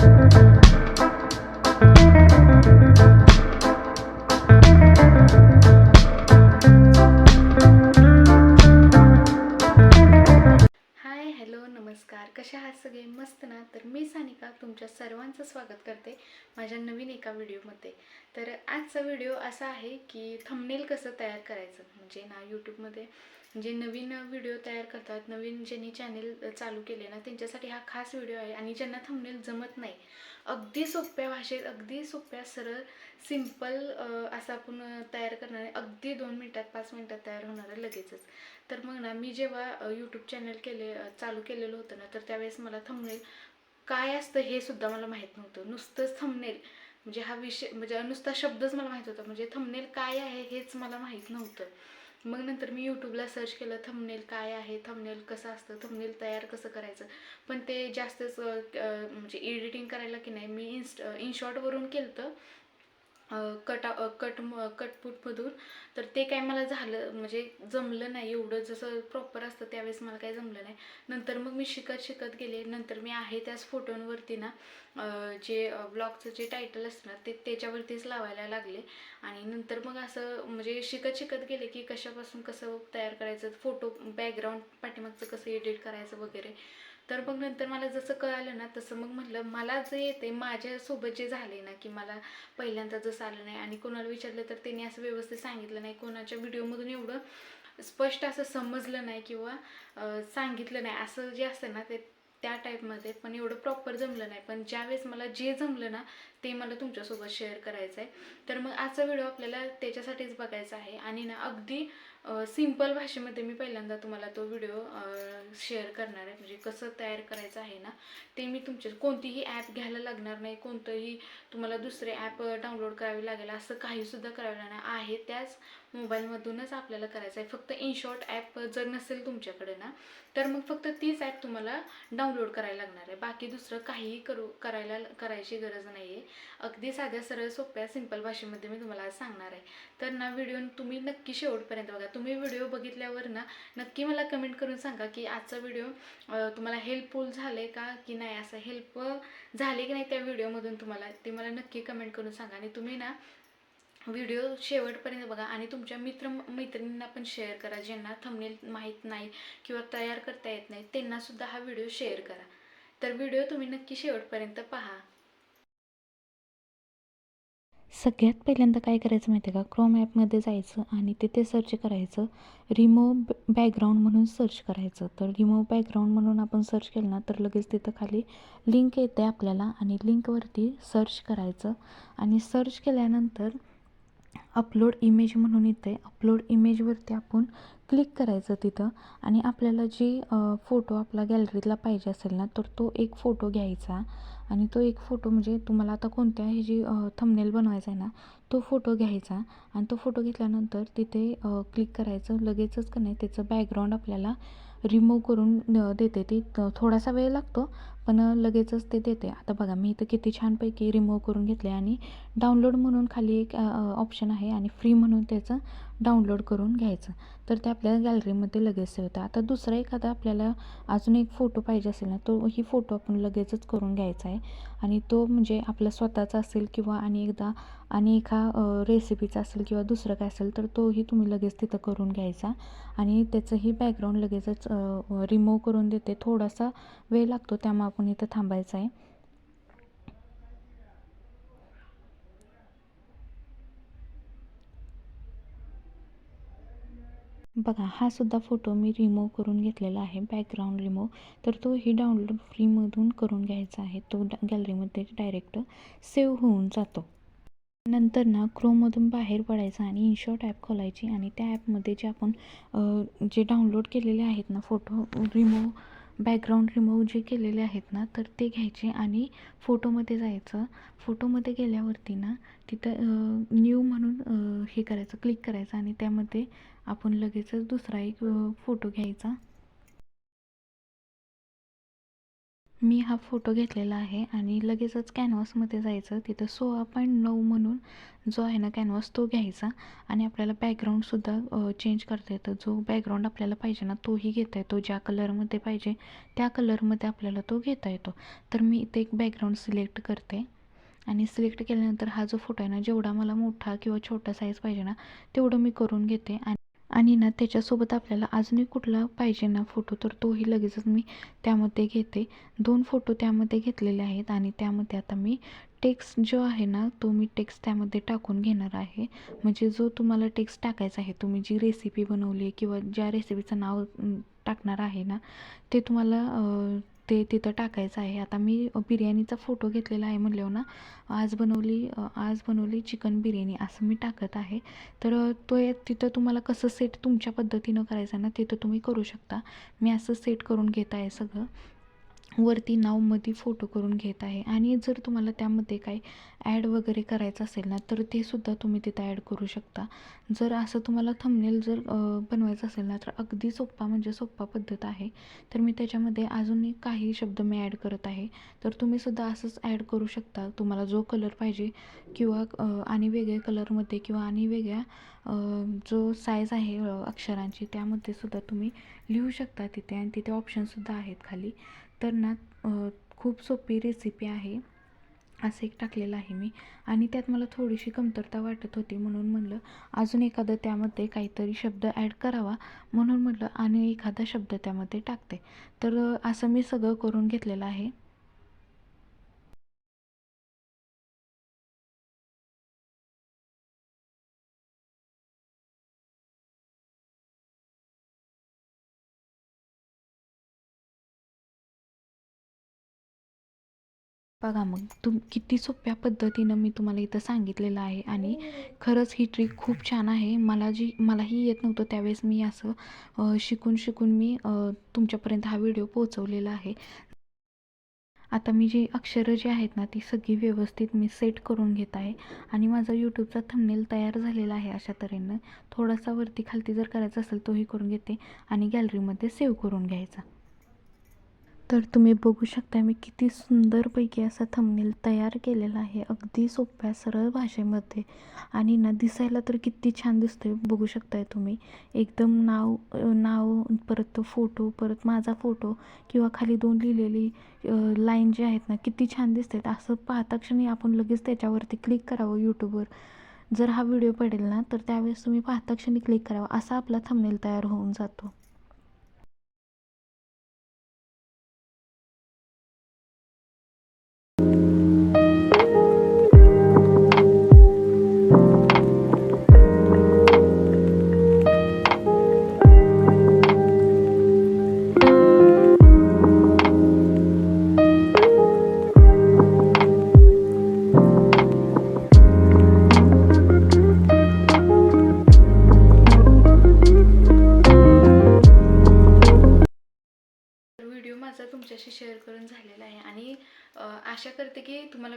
हाय कसे आहात सगळे मस्त ना? तर मी सानिका तुमच्या सर्वांचं स्वागत करते माझ्या नवीन एका व्हिडिओमध्ये. तर आजचा व्हिडिओ असा आहे की थंबनेल कसं तयार करायचं? म्हणजे ना यूट्यूबमध्ये जे नवीन व्हिडिओ तयार करतात नवीन ज्यांनी चॅनेल चालू केले ना त्यांच्यासाठी हा खास व्हिडिओ आहे आणि ज्यांना थंबनेल जमत नाही अगदी सोप्या भाषेत अगदी सोप्या सरळ सिंपल असं आपण तयार करणार आहे. अगदी दोन मिनटात पाच मिनटात तयार होणार आहे लगेचच. तर मग ना मी जेव्हा यूट्यूब चॅनल केले चालू केलेलं होतं ना तर त्यावेळेस मला थंबनेल काय असतं हे सुद्धा मला माहीत नव्हतं. नुसतंच थंबनेल म्हणजे हा विषय म्हणजे नुसता शब्दच मला माहीत होता म्हणजे थंबनेल काय आहे हेच मला माहीत नव्हतं. मग नंतर मी यूट्यूबला सर्च केलं थंबनेल काय आहे थंबनेल कसं असतं थंबनेल तयार कसं करायचं. पण ते जास्तच म्हणजे एडिटिंग करायला की नाही मी इन्स्ट इनशॉर्टवरून केलं होतं कटा कट म- कटपुटमधून तर ते काय मला झालं म्हणजे जमलं नाही एवढं. जसं प्रॉपर असतं त्यावेळेस मला काही जमलं नाही. नंतर मग मी शिकत शिकत गेले. नंतर मी आहे त्याच फोटोंवरती ना जे ब्लॉगचं जे टायटल असतं ना ते त्याच्यावरतीच लावायला लागले. आणि नंतर मग असं म्हणजे शिकत शिकत गेले की कशापासून कसं तयार करायचं? फोटो बॅकग्राऊंड पाठीमागचं कसं एडिट करायचं वगैरे? तर मग नंतर मला जसं कळालं ना तसं मग म्हटलं मला जे येते माझ्यासोबत जे झाले ना की मला पहिल्यांदा जसं आलं नाही आणि कोणाला विचारलं तर त्यांनी असं व्यवस्थित सांगितलं नाही. कोणाच्या व्हिडिओमधून एवढं स्पष्ट असं समजलं नाही किंवा सांगितलं नाही. असं जे असतं ना ते त्या टाईपमध्ये पण एवढं प्रॉपर जमलं नाही. पण ज्यावेळेस मला जे जमलं ना ते मला तुमच्यासोबत शेअर करायचं आहे तर मग आजचा व्हिडिओ आपल्याला त्याच्यासाठीच बघायचा आहे. आणि ना अगदी सिंपल भाषेमध्ये मी पहिल्यांदा तुम्हाला तो व्हिडिओ शेअर करणार आहे. म्हणजे कसं तयार करायचं आहे ना ते मी तुमचे कोणतीही ॲप घ्यायला लागणार नाही. कोणतंही तुम्हाला दुसरे ॲप डाउनलोड करावे लागेल असं काहीसुद्धा करावे लागणार आहे त्याच मोबाईलमधूनच आपल्याला करायचं आहे. फक्त इनशॉर्ट ॲप जर नसेल तुमच्याकडे ना तर मग फक्त तीच ॲप तुम्हाला डाउनलोड करायला लागणार आहे. बाकी दुसरं काहीही करू करायला करायची गरज नाही आहे अगदी साध्या सरळ सोप्या सिंपल भाषेमध्ये मी तुम्हाला आज सांगणार आहे. तर ना व्हिडिओ तुम्ही नक्की शेवटपर्यंत बघा. तुम्ही व्हिडिओ बघितल्यावर ना नक्की मला कमेंट करून सांगा की आजचा व्हिडिओ तुम्हाला हेल्पफुल झाले का की नाही? असं हेल्प झाले की नाही त्या व्हिडिओमधून तुम्हाला? ते मला नक्की कमेंट करून सांगा. आणि तुम्ही ना व्हिडिओ शेवटपर्यंत बघा आणि तुमच्या मित्र मैत्रिणींना पण शेअर करा ज्यांना थंबनेल माहीत नाही किंवा तयार करता येत नाही त्यांनासुद्धा हा व्हिडिओ शेअर करा. तर व्हिडिओ तुम्ही नक्की शेवटपर्यंत पहा. सगळ्यात पहिल्यांदा काय करायचं माहिती आहे का क्रोम ॲपमध्ये जायचं आणि तिथे सर्च करायचं. रिमोव बॅकग्राऊंड म्हणून सर्च करायचं. तर रिमूव्ह बॅकग्राऊंड म्हणून आपण सर्च केलं ना तर लगेच तिथं खाली लिंक येते आपल्याला आणि लिंकवरती सर्च करायचं. आणि सर्च केल्यानंतर अपलोड इमेज म्हणून येते अपलोड इमेजवरती आपण क्लिक करायचं तिथं आणि आपल्याला जी फोटो आपला गॅलरीतला पाहिजे असेल ना तर तो एक फोटो घ्यायचा. आणि तो एक फोटो म्हणजे तुम्हाला आता कोणत्या ह्याची थंबनेल बनवायचा आहे ना तो फोटो घ्यायचा. आणि तो फोटो घेतल्यानंतर तिथे क्लिक करायचं. लगेचच का नाही त्याचं बॅकग्राऊंड आपल्याला रिमूव्ह करून देते. ती थोडासा वेळ लागतो. पण लगेचच ते देते. आता बघा मी इथं किती छानपैकी रिमूव्ह करून घेतले आणि डाउनलोड म्हणून खाली एक ऑप्शन आहे आणि फ्री म्हणून त्याचं डाउनलोड करून घ्यायचं. तर ते आपल्या गॅलरीमध्ये लगेच सेव होतं आता दुसरा एखादा आपल्याला अजून एक फोटो पाहिजे असेल ना तो ही फोटो आपण लगेचच करून घ्यायचा आहे. आणि तो म्हणजे आपला स्वतःचा असेल किंवा आणि एकदा आणि एका रेसिपीचा असेल किंवा दुसरं काय असेल तर तोही तुम्ही लगेच तिथं करून घ्यायचा. आणि त्याचंही बॅकग्राऊंड लगेचच रिमूव्ह करून देते. थोडासा वेळ लागतो त्यामुळे आपण इथं थांबायचं आहे. बघा हा सुद्धा फोटो मी रिमूव्ह करून घेतलेला आहे बॅकग्राऊंड रिमूव्ह तर तोही डाउनलोड फ्रीमधून करून घ्यायचा आहे. तो गॅलरीमध्ये डायरेक्ट सेव्ह होऊन जातो. नंतर ना क्रोममधून बाहेर पडायचं आणि इनशॉट ॲप खोलायची आणि त्या ॲपमध्ये जे आपण जे डाउनलोड केलेले आहेत ना फोटो रिमूव्ह बॅकग्राऊंड रिमूव्ह जे केलेले आहेत ना तर ते घ्यायचे आणि फोटोमध्ये जायचं. फोटोमध्ये गेल्यावरती ना तिथं न्यू म्हणून हे करायचं क्लिक करायचं आणि त्यामध्ये आपण लगेचच दुसरा एक फोटो घ्यायचा. मी हा फोटो घेतलेला आहे आणि लगेचच कॅनव्हासमध्ये जायचं. तिथं सोळा पॉईंट नऊ म्हणून जो आहे ना कॅनव्हास तो घ्यायचा आणि आपल्याला बॅकग्राऊंडसुद्धा चेंज करता येतं. जो बॅकग्राऊंड आपल्याला पाहिजे ना तोही घेता येतो. ज्या कलरमध्ये पाहिजे त्या कलरमध्ये आपल्याला तो घेता येतो. तर मी इथे एक बॅकग्राऊंड सिलेक्ट करते. आणि सिलेक्ट केल्यानंतर हा जो फोटो आहे ना जेवढा मला मोठा किंवा छोटा साईज पाहिजे ना तेवढं मी करून घेते. आणि आणि ना त्याच्यासोबत आपल्याला अजूनही कुठला पाहिजे ना फोटो तर तोही लगेचच मी त्यामध्ये घेते. दोन फोटो त्यामध्ये घेतलेले आहेत आणि त्यामध्ये आता मी टेक्स्ट जो आहे ना तो मी टेक्स्ट त्यामध्ये टाकून घेणार आहे. म्हणजे जो तुम्हाला टेक्स्ट टाकायचा आहे तुम्ही जी रेसिपी बनवली आहे किंवा ज्या रेसिपीचं नाव टाकणार आहे ना ते तुम्हाला ते तिथं टाकायचं आहे. आता मी बिर्याणीचा फोटो घेतलेला आहे म्हणल्यावर ना आज बनवली आज बनवली चिकन बिर्याणी असं मी टाकत आहे. तर तो एक तिथं तुम्हाला कसं सेट तुमच्या पद्धतीनं करायचं ना तिथं तुम्ही करू शकता. मी असं सेट करून घेत आहे सगळं. वरती नावमध्ये फोटो करून घेत आहे. आणि जर तुम्हाला त्यामध्ये काही ॲड वगैरे करायचं असेल ना तर ते सुद्धा तुम्ही तिथं ॲड करू शकता. जर असं तुम्हाला थंबनेल जर बनवायचं असेल ना तर अगदी सोप्पा म्हणजे सोप्पा पद्धत आहे. तर मी त्याच्यामध्ये अजूनही काही शब्द मी ॲड करत आहे. तर तुम्ही सुद्धा असंच ॲड करू शकता. तुम्हाला जो कलर पाहिजे किंवा आणि वेगळ्या कलरमध्ये किंवा आणि वेगळ्या जो साईज आहे अक्षरांची त्यामध्ये सुद्धा तुम्ही लिहू शकता तिथे. आणि तिथे ऑप्शनसुद्धा आहेत खाली. तर ना खूप सोपी रेसिपी आहे. असं एक टाकलेलं आहे मी. आणि त्यात मला थोडीशी कमतरता वाटत होती म्हणून म्हणलं अजून एखादं त्यामध्ये काहीतरी शब्द ॲड करावा म्हणून म्हटलं आणि एखादा शब्द त्यामध्ये टाकते. तर असं मी सगळं करून घेतलेलं आहे. बघा मग तुम किती सोप्या पद्धतीनं मी तुम्हाला इथं सांगितलेलं आहे आणि खरंच ही ट्रिक खूप छान आहे. मला जी मलाही येत नव्हतं त्यावेळेस मी असं शिकून शिकून मी तुमच्यापर्यंत हा व्हिडिओ पोहोचवलेला आहे. आता मी जी अक्षरं जी आहेत ना ती सगळी व्यवस्थित मी सेट करून घेत आहे आणि माझा यूट्यूबचा थंबनेल तयार झालेला आहे अशा तऱ्हेनं. थोडासा वरती खालती जर करायचा असेल तोही करून घेते आणि गॅलरीमध्ये सेव्ह करून घ्यायचा. तर तुम्ही बघू शकता मी किती सुंदरपैकी असा थंबनेल तयार केलेला आहे. अगदी सोप्या सरळ भाषेमध्ये. आणि ना दिसायला तर किती छान दिसतोय बघू शकताय तुम्ही. एकदम नाव नाव परत तो फोटो परत माझा फोटो किंवा खाली दोन लिहिलेली लाईन जे आहेत ना किती छान दिसत आहेत असं पाहता क्षणी आपण लगेच त्याच्यावरती क्लिक करावं यूट्यूबवर जर हा व्हिडिओ पडेल ना तर त्यावेळेस तुम्ही पाहता क्षणी क्लिक करावा. असा आपला थंबनेल तयार होऊन जातो.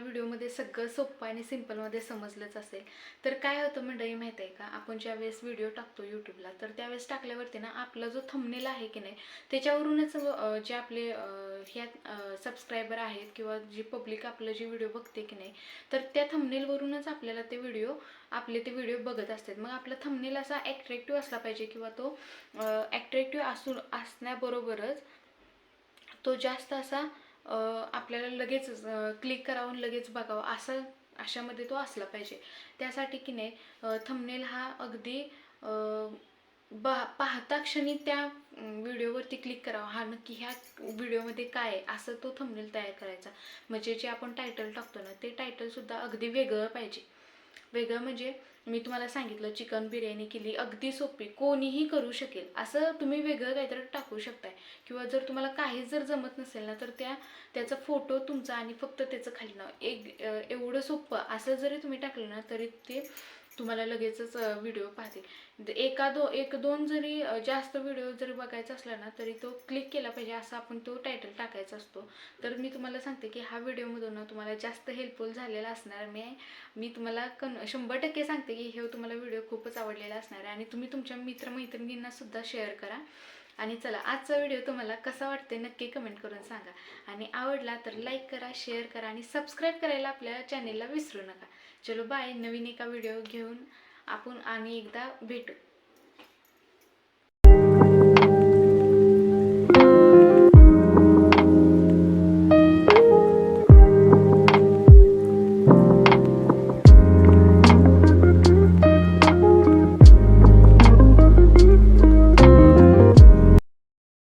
व्हिडिओमध्ये सगळं सोपं आणि सिम्पलमध्ये समजलंच असेल. तर काय होतं मंडळी माहीत आहे का? आपण ज्या वेळेस व्हिडिओ टाकतो यूट्यूबला तर त्यावेळेस टाकल्यावरती ना आपला जो थंबनेल आहे की नाही त्याच्यावरूनच जे आपले ह्या सबस्क्रायबर आहेत किंवा जी पब्लिक आपलं जे व्हिडिओ बघते की नाही तर त्या थंबनेलवरूनच आपल्याला ते व्हिडिओ आपले ते व्हिडिओ बघत असतात. मग आपला थंबनेल असा ॲट्रॅक्टिव्ह असला पाहिजे किंवा तो ॲट्रॅक्टिव्ह असून असण्याबरोबरच तो जास्त असा आपल्याला लगेच क्लिक करावून लगेच बघावं असं अशामध्ये तो असला पाहिजे. त्यासाठी की नाही थंबनेल हा अगदी बा पाहता क्षणी त्या व्हिडिओवरती क्लिक करावा. हा नक्की ह्या व्हिडिओमध्ये काय आहे असं तो थंबनेल तयार करायचा. म्हणजे जे आपण टायटल टाकतो ना ते टायटलसुद्धा अगदी वेगळं पाहिजे. वेगळं म्हणजे मी तुम्हाला सांगितलं चिकन बिर्याणी केली अगदी सोपी कोणीही करू शकेल. असं तुम्ही वेगळं काहीतरी टाकू शकताय. किंवा जर तुम्हाला काहीच जर जमत नसेल ना तर त्या त्याचा फोटो तुमचा आणि फक्त त्याचं खाली नाव एक एवढं सोपं असं जरी तुम्ही टाकलं ना तरी ते तुम्हाला लगेचच व्हिडिओ पाहतील एका दो एक दोन जरी जास्त व्हिडिओ जरी बघायचा असला ना तरी तो क्लिक केला पाहिजे असा आपण तो टायटल टाकायचा असतो. तर मी तुम्हाला सांगते की हा व्हिडिओमधून तुम्हाला जास्त हेल्पफुल झालेला असणार मी मी तुम्हाला कन शंभर टक्के सांगते की हे तुम्हाला व्हिडिओ खूपच आवडलेला असणार आहे. आणि तुम्ही तुमच्या मित्रमैत्रिणींना सुद्धा शेअर करा. आणि चला आजचा व्हिडिओ तुम्हाला कसा वाटते नक्की कमेंट करून सांगा. आणि आवडला तर लाईक करा शेअर करा आणि सबस्क्राईब करायला आपल्या चॅनेलला विसरू नका. चलो बाय. नवीन एका व्हिडिओ घेऊन आपण आणि एकदा भेटू.